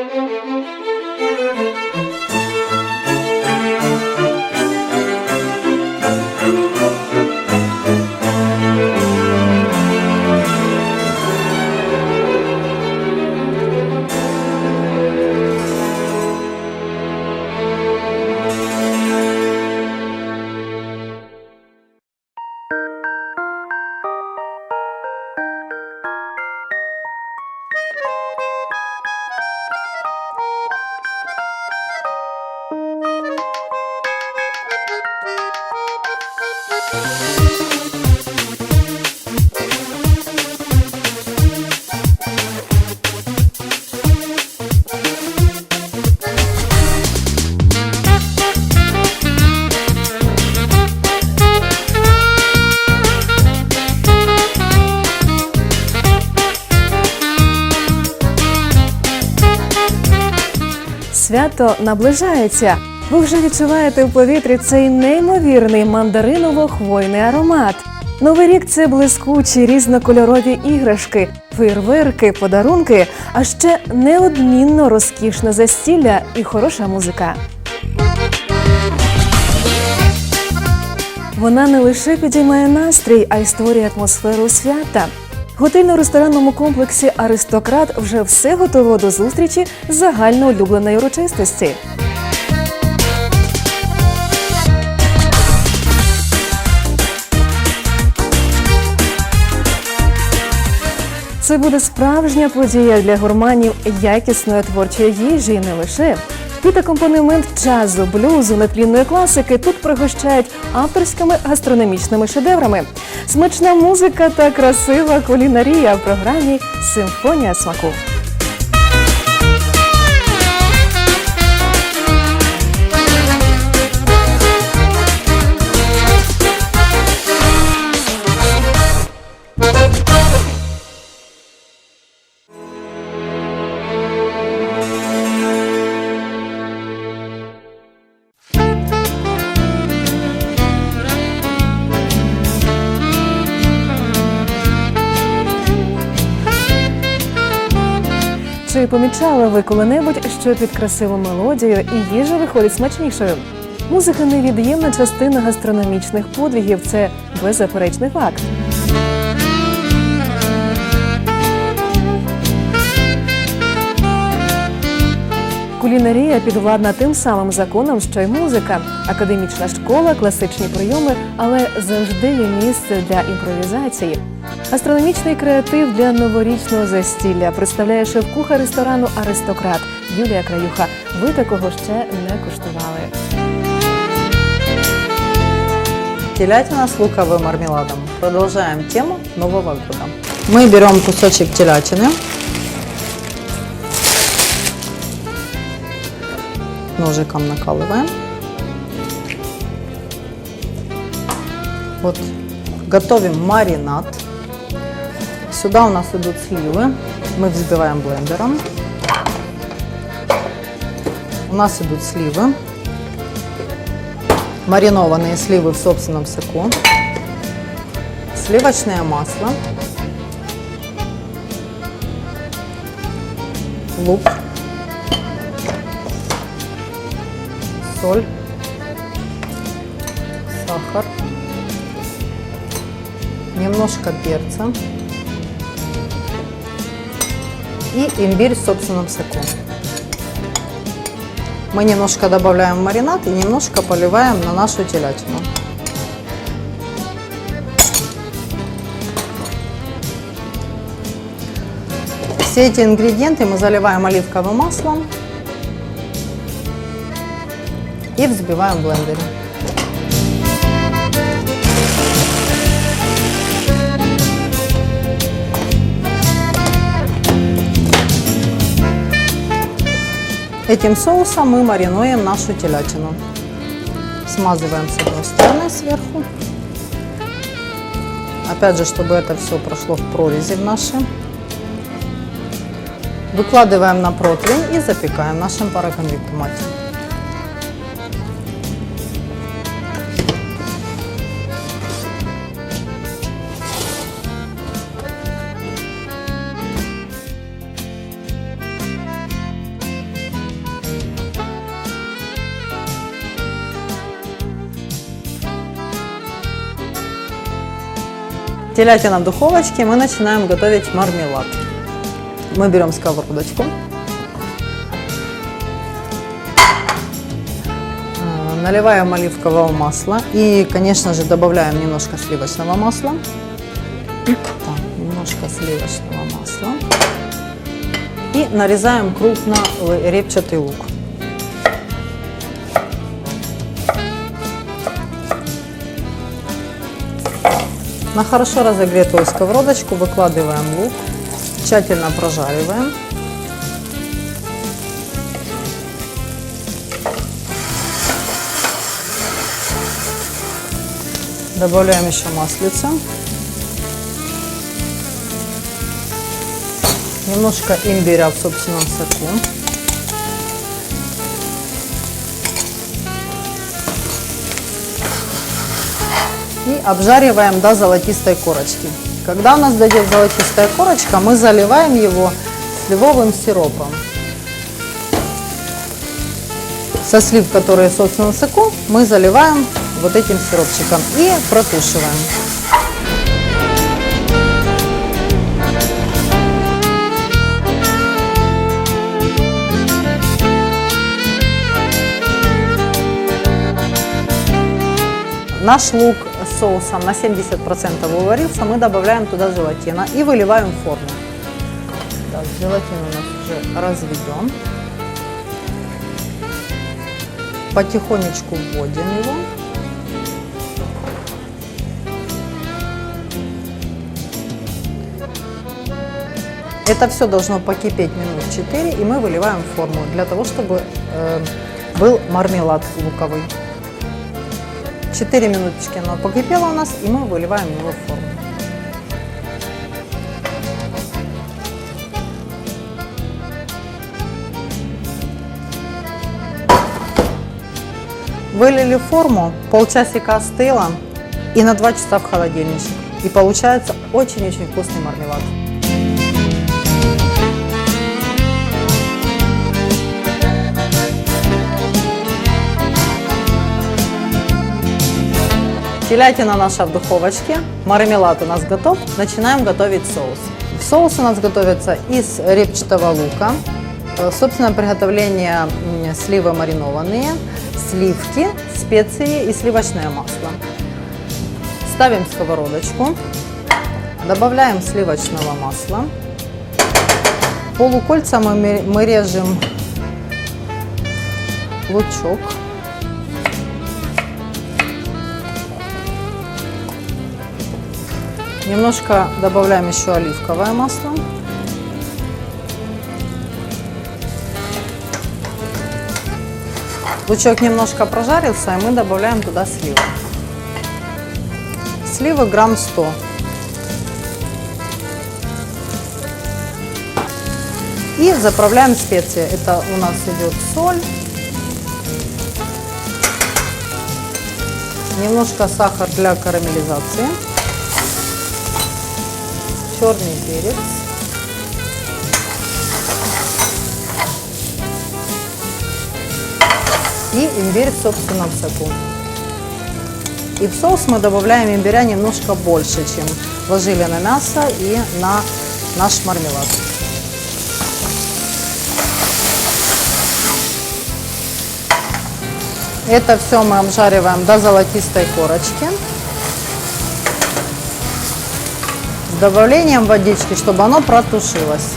Música Свято наближається. Ви вже відчуваєте в повітрі цей неймовірний мандариново-хвойний аромат. Новий рік це блискучі різнокольорові іграшки, фейерверки, подарунки, а ще неодмінно розкішне застілля і хороша музика. Вона не лише підіймає настрій, а й створює атмосферу свята. Готельно-ресторанному комплексі Аристократ вже все готово до зустрічі загальноулюбленої урочистості. Це буде справжня подія для гурманів якісної творчої їжі і не лише. Під акомпанемент джазу, блюзу, нетлінної класики тут пригощають авторськими гастрономічними шедеврами. Смачна музика та красива кулінарія в програмі Симфонія смаку. Чи помічали ви коли-небудь, що під красиву мелодію і їжа виходить смачнішою? Музика невід'ємна частина гастрономічних подвігів. Це беззаперечний факт. Кулінарія підвладна тим самим законам, що й музика, академічна школа, класичні прийоми, але завжди є місце для імпровізації. Астрономічний креатив для новорічного застілля представляє шеф-кухар ресторану Аристократ Юлія Краюха. Ви такого ще не куштували. Телятина с луковым мармеладом. Продолжаем тему Нового года. Мы берем кусочек телятины. Ножиком накалываем. Вот. Готовим маринад. Сюда у нас идут сливы. Мы взбиваем блендером. У нас идут сливы маринованные сливы в собственном соку, сливочное масло, лук, соль, сахар, немножко перца и имбирь в собственном соку. Мы немножко добавляем в маринад и немножко поливаем на нашу телятину. Все эти ингредиенты мы заливаем оливковым маслом и взбиваем в блендере. Этим соусом мы маринуем нашу телятину. Смазываем с одной стороны сверху. Опять же, чтобы это все прошло в прорези в наши. Выкладываем на противень и запекаем в нашем пароконвектомате. Телятина в духовочке, мы начинаем готовить мармелад. Мы берем сковородочку. Э, Наливаем оливкового масла и, конечно же, добавляем немножко сливочного масла. Так, немножко сливочного масла. И нарезаем крупно репчатый лук. На хорошо разогретую сковородочку выкладываем лук, тщательно прожариваем. Добавляем еще маслица. Немножко имбиря в собственном соку. И обжариваем до золотистой корочки. Когда у нас дойдет золотистая корочка, мы заливаем его сливовым сиропом. Со слив, которые в собственном соку, мы заливаем вот этим сиропчиком и протушиваем. Наш лук соусом на 70% уварился, мы добавляем туда желатина и выливаем в форму. Так, желатин у нас уже разведен. Потихонечку вводим его. Это все должно покипеть минут 4, и мы выливаем в форму для того, чтобы э, был мармелад луковый. 4 минуточки оно покипело у нас, и мы выливаем его в форму. Вылили форму, полчасика остыло и на 2 часа в холодильничек. И получается очень-очень вкусный мармелад. Телятина наша в духовочке, мармелад у нас готов. Начинаем готовить соус. Соус у нас готовится из репчатого лука. Э, Собственно, приготовление сливы маринованные, сливки, специи и сливочное масло. Ставим сковородочку, добавляем сливочного масла. Полукольца мы режем лучок. Немножко добавляем еще оливковое масло. Лучок немножко прожарился, и мы добавляем туда сливы. Сливы грамм 100. И заправляем специи. Это у нас идет соль, немножко сахар для карамелизации черный перец. И имбирь в собственном соку. И в соус мы добавляем имбиря немножко больше, чем ложили на мясо и на наш мармелад. Это все мы обжариваем до золотистой корочки. С добавлением водички, чтобы оно протушилось.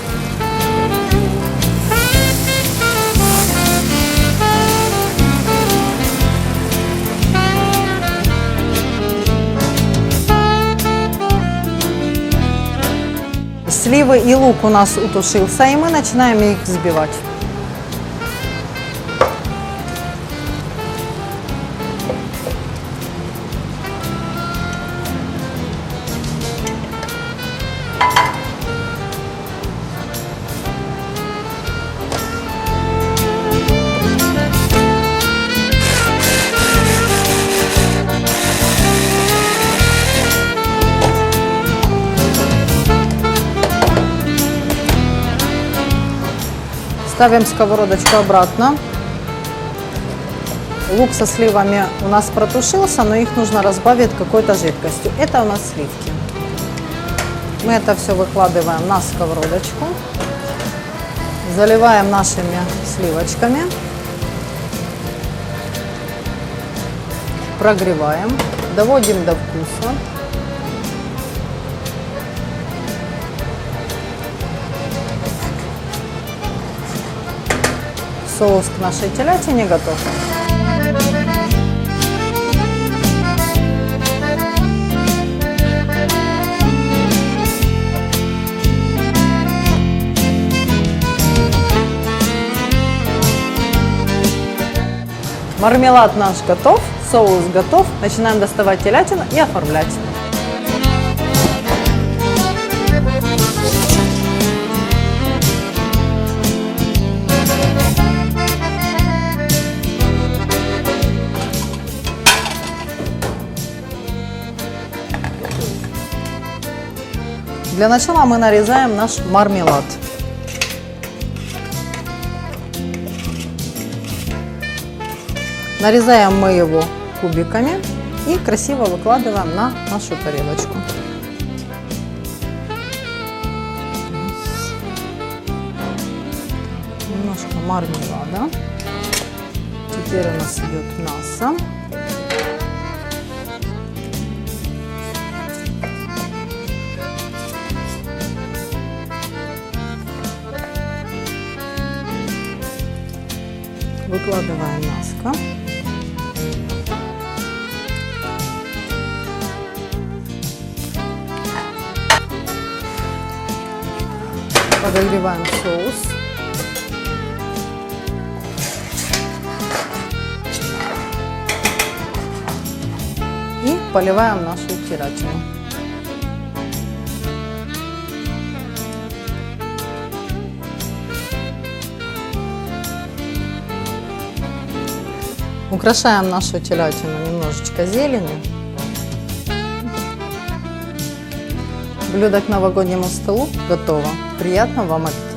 Сливы и лук у нас утушился, и мы начинаем их взбивать. Ставим сковородочку обратно. Лук со сливами у нас протушился, но их нужно разбавить какой-то жидкостью. Это у нас сливки. Мы это все выкладываем на сковородочку, заливаем нашими сливочками, прогреваем, доводим до вкуса. Соус к нашей телятине готов. Мармелад наш готов, соус готов. Начинаем доставать телятину и оформлять. Для начала мы нарезаем наш мармелад. Нарезаем мы его кубиками и красиво выкладываем на нашу тарелочку. Немножко мармелада. Теперь у нас идет мясо. Выкладываем мяско. Подогреваем соус. И поливаем нашу телятину. Украшаем нашу телятину немножечко зеленью. Блюдо к новогоднему столу готово. Приятного вам аппетита!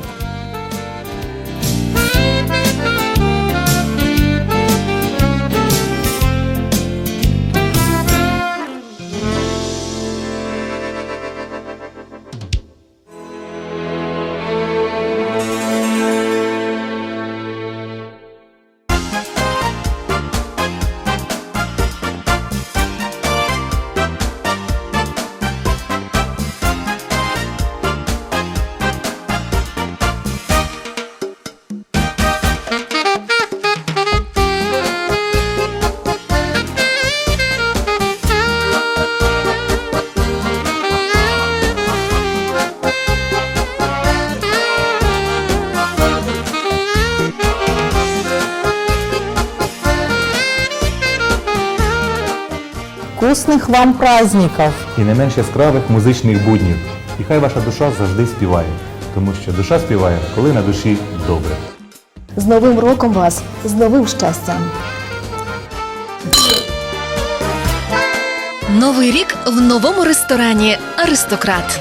Вкусных вам праздників і не менш яскравих музичних буднів. І хай ваша душа завжди співає, тому що душа співає, коли на душі добре. З Новим роком вас, з новим щастям! Новий рік в новому ресторані Аристократ.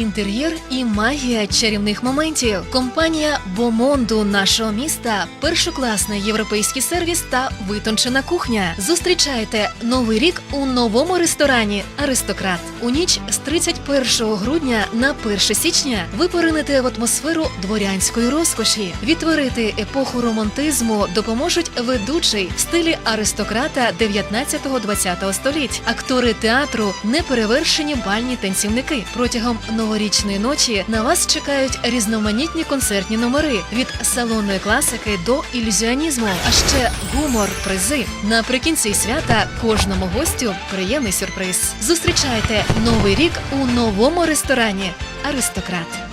Інтер'єр і магія чарівних моментів. Компанія Бомонду нашого міста, першокласний європейський сервіс та витончена кухня. Зустрічайте новий рік у новому ресторані Аристократ. У ніч з 31 грудня на 1 січня ви поринете в атмосферу дворянської розкоші. Відтворити епоху романтизму допоможуть ведучий в стилі аристократа 19-20 століть, актори театру, неперевершені бальні танцівники. Протягом новорічної ночі на вас чекають різноманітні концертні номери від салонної класики до ілюзіонізму, а ще гумор, призи. Наприкінці свята кожному гостю приємний сюрприз. Зустрічайте новий рік у новому ресторані Аристократ.